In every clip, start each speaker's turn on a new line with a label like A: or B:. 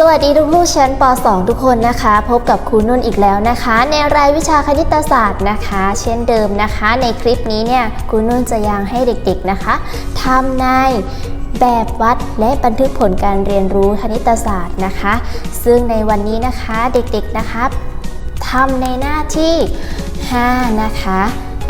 A: สวัสดีลูกๆชั้นป .2 ทุกคนนะคะ พบกับครูนุ่นอีกแล้วนะคะ ในรายวิชาคณิตศาสตร์นะคะ เช่นเดิมนะคะ ในคลิปนี้เนี่ยครูนุ่นจะยังให้เด็กๆนะคะทำในแบบวัดและบันทึกผลการเรียนรู้คณิตศาสตร์นะคะ ซึ่งในวันนี้นะคะเด็กๆนะคะทำในหน้าที่ 5 นะคะ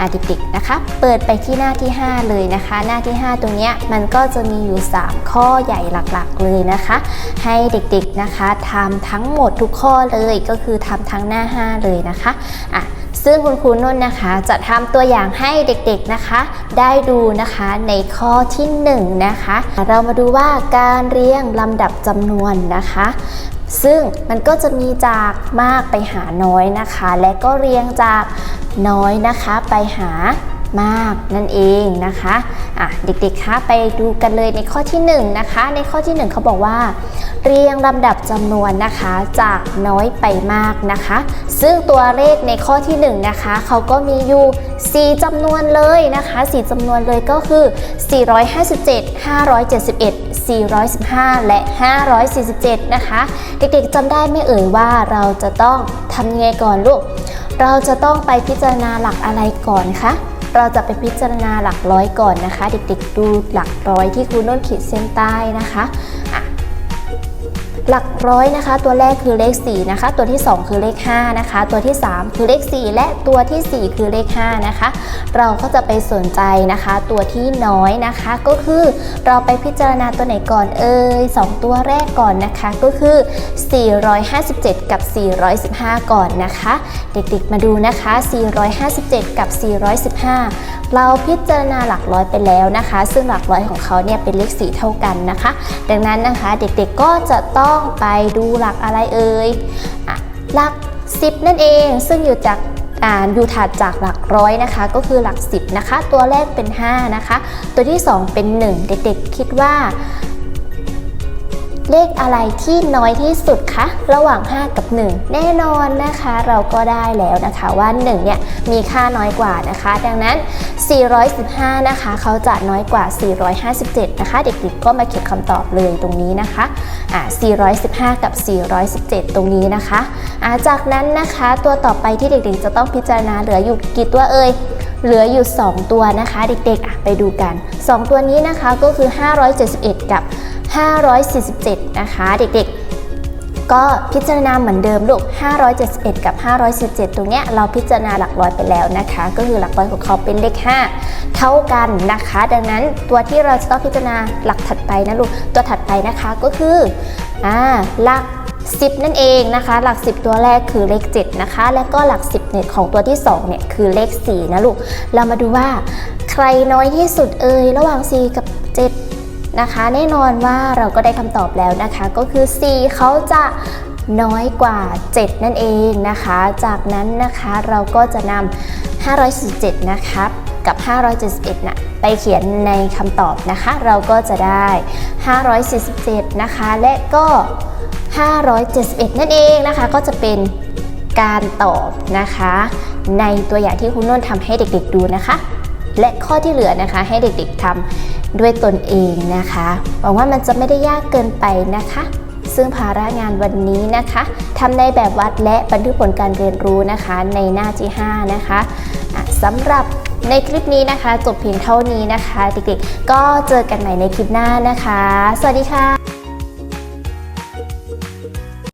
A: อะเด็กๆนะคะ เปิดไปที่หน้าที่ 5 เลยนะคะ หน้าที่ 5 ตรงนี้มันก็จะมีอยู่ 3 ข้อใหญ่หลักๆเลยนะคะ ให้เด็กๆนะคะทำทั้งหมดทุกข้อเลยก็คือทำทั้งหน้า 5 เลยนะคะอะ ซึ่งคุณครูนุ่นนะคะจะทำตัวอย่างให้เด็กๆนะคะ ได้ดูนะคะในข้อที่ 1 นะคะ เรามาดูว่าการเรียงลำดับจำนวนนะคะ ซึ่งมันก็จะมีจากมากไปหาน้อยนะคะ และก็เรียงจากน้อยนะคะไปหา มากนั่นเองนะคะอะเด็กๆคะไปดูกันเลยในข้อที่1นะคะ ในข้อที่ 1เขาบอกว่า เรียงลำดับจำนวนนะคะจากน้อยไปมากนะคะ ซึ่งตัวเลขในข้อที่ 1 นะคะเขาก็มีอยู่ 4จำนวนเลยนะคะ4จำนวนเลยก็คือ 457 571 415 และ 547 นะคะ เด็กๆจำได้ไม่เอ่ยว่าเราจะต้องทำยังไงก่อนลูก เราจะต้องไปพิจารณาหลักอะไรก่อนคะ เราจะไปพิจารณาหลักร้อยก่อนนะคะ เด็กๆดูหลักร้อยที่ครูน้นขีดเส้นใต้นะคะ หลักร้อยนะคะ ตัวแรกคือเลข4นะคะ ตัวที่ 2 คือเลข5นะคะ ตัวที่ 3 คือเลข 4 และตัวทีสี่ 4 คือเลข5นะคะ เราก็จะไปสนใจนะคะ ตัวที่น้อยนะคะ ก็คือเราไปพิจารณาตัวไหนก่อนเอ่ย2ตัวแรกก่อนนะคะ ก็คือ 457 กับ 415 ก่อนนะคะ เด็กๆมาดูนะคะ 457 กับ 415 เราพิจารณาหลักร้อยไปแล้วนะคะ ซึ่งหลักร้อยของเขาเนี่ยเป็นเลข 4 เท่ากันนะคะ ดังนั้นนะคะเด็กๆก็จะต้องไปดูหลักอะไรเอ่ยหลัก 10 นั่นเอง ซึ่งอยู่จากอ่าอยู่ถัดจากหลักร้อยนะคะ ก็คือหลัก 10 นะคะ ตัวแรกเป็น 5 นะคะ ตัวที่ 2 เป็น 1 เด็กๆ คิดว่า เลขอะไรที่น้อยที่สุดคะ ระหว่าง 5 กับ 1 แน่นอนนะคะ เราก็ได้แล้วนะคะว่า1เนี่ยมีค่าน้อยกว่านะคะ ดังนั้น 415 นะคะ เขาจะน้อยกว่า 457 นะคะ เด็กๆก็มาเขียนคำตอบเลยตรงนี้นะคะอ่า415 กับ 417 ตรงนี้นะคะอ่าจากนั้นนะคะตัวต่อไปที่เด็กๆจะต้องพิจารณาเหลืออยู่กี่ตัวเอ่ย เหลืออยู่ 2 ตัวนะคะ เด็กๆอะไปดูกัน 2 ตัวนี้นะคะก็คือ 571 กับ 547 นะคะ เด็กๆ ก็พิจารณาเหมือนเดิมลูก 571 กับ 517 ตรงเนี้ยเราพิจารณาหลักร้อยไปแล้วนะคะ ก็คือหลักร้อยของเขาเป็นเลข 5 เท่ากันนะคะ ดังนั้นตัวที่เราจะต้องพิจารณาหลักถัดไปนะลูก ตัวถัดไปนะคะก็คืออ่าหลัก 10 นั่นเองนะคะ หลัก 10 ตัวแรกคือเลข 7 นะคะ และก็หลัก 10เนี่ยของตัวที่ 2 เนี่ยคือเลข 4 นะลูก เรามาดูว่าใครน้อยที่สุดเอ่ยระหว่าง 4 กับ 7 นะคะ แน่นอนว่าเราก็ได้คำตอบแล้วนะคะ ก็คือ 4 เขาจะน้อยกว่า 7 นั่นเองนะคะ จากนั้นนะคะเราก็จะนำ547 นะคะ กับ 571นะไปเขียนในคำตอบนะคะ เราก็จะได้ 547 นะคะ และก็ 571 นั่นเองนะคะ ก็จะเป็นการตอบนะคะ ในตัวอย่างที่คุณนุ่นทำให้เด็กๆดูนะคะ และข้อที่เหลือนะคะให้เด็กๆทำด้วยตนเองนะคะหวังว่ามันจะไม่ได้ยากเกินไปนะคะ ซึ่งภาระงานวันนี้นะคะทำในแบบวัดและบันทึกผลการเรียนรู้นะคะ ในหน้าที่ 5 นะคะะสำหรับ ในคลิปนี้นะคะ จบเพียงเท่านี้นะคะ เด็กๆ ก็เจอกันใหม่ในคลิปหน้านะคะ สวัสดีค่ะ